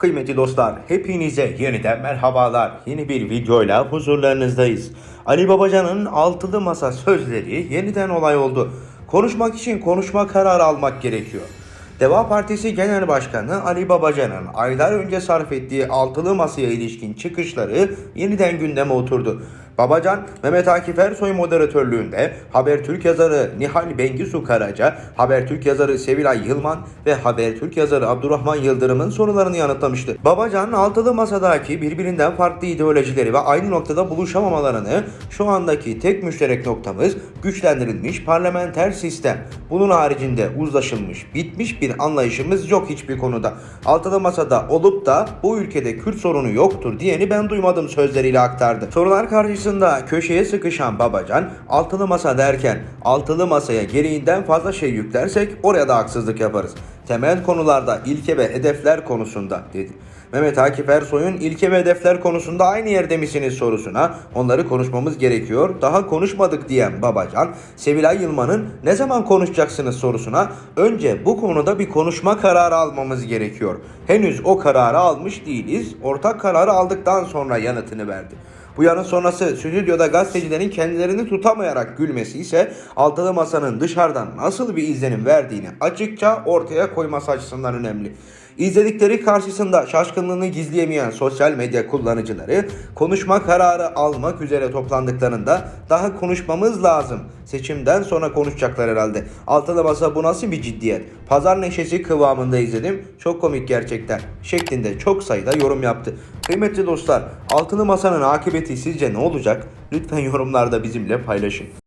Kıymetli dostlar, hepinize yeniden merhabalar. Yeni bir videoyla huzurlarınızdayız. Ali Babacan'ın altılı masa sözleri yeniden olay oldu. Konuşmak için konuşma kararı almak gerekiyor. Deva Partisi Genel Başkanı Ali Babacan'ın aylar önce sarf ettiği altılı masaya ilişkin çıkışları yeniden gündeme oturdu. Babacan, Mehmet Akif Ersoy moderatörlüğünde Habertürk yazarı Nihal Bengisu Karaca, Habertürk yazarı Sevilay Yılman ve Habertürk yazarı Abdurrahman Yıldırım'ın sorularını yanıtlamıştı. Babacan, altılı masadaki birbirinden farklı ideolojileri ve aynı noktada buluşamamalarını şu andaki tek müşterek noktamız güçlendirilmiş parlamenter sistem. Bunun haricinde uzlaşılmış, bitmiş bir anlayışımız yok hiçbir konuda. Altılı masada olup da bu ülkede Kürt sorunu yoktur diyeni ben duymadım sözleriyle aktardı. Sorular karşısında köşeye sıkışan Babacan, altılı masa derken altılı masaya gereğinden fazla şey yüklersek oraya da haksızlık yaparız. Temel konularda ilke ve hedefler konusunda dedi. Mehmet Akif Ersoy'un ilke ve hedefler konusunda aynı yerde misiniz sorusuna onları konuşmamız gerekiyor. Daha konuşmadık diyen Babacan, Sevilay Yılman'ın ne zaman konuşacaksınız sorusuna önce bu konuda bir konuşma kararı almamız gerekiyor. Henüz o kararı almış değiliz. Ortak kararı aldıktan sonra yanıtını verdi. Bu yanın sonrası stüdyoda gazetecilerin kendilerini tutamayarak gülmesi ise altılı masanın dışarıdan nasıl bir izlenim verdiğini açıkça ortaya koyması açısından önemli. İzledikleri karşısında şaşkınlığını gizleyemeyen sosyal medya kullanıcıları konuşma kararı almak üzere toplandıklarında daha konuşmamız lazım. Seçimden sonra konuşacaklar herhalde. Altılı masa bu nasıl bir ciddiyet? Pazar neşesi kıvamında izledim. Çok komik gerçekten. Şeklinde çok sayıda yorum yaptı. Kıymetli dostlar, altılı masanın akıbeti sizce ne olacak? Lütfen yorumlarda bizimle paylaşın.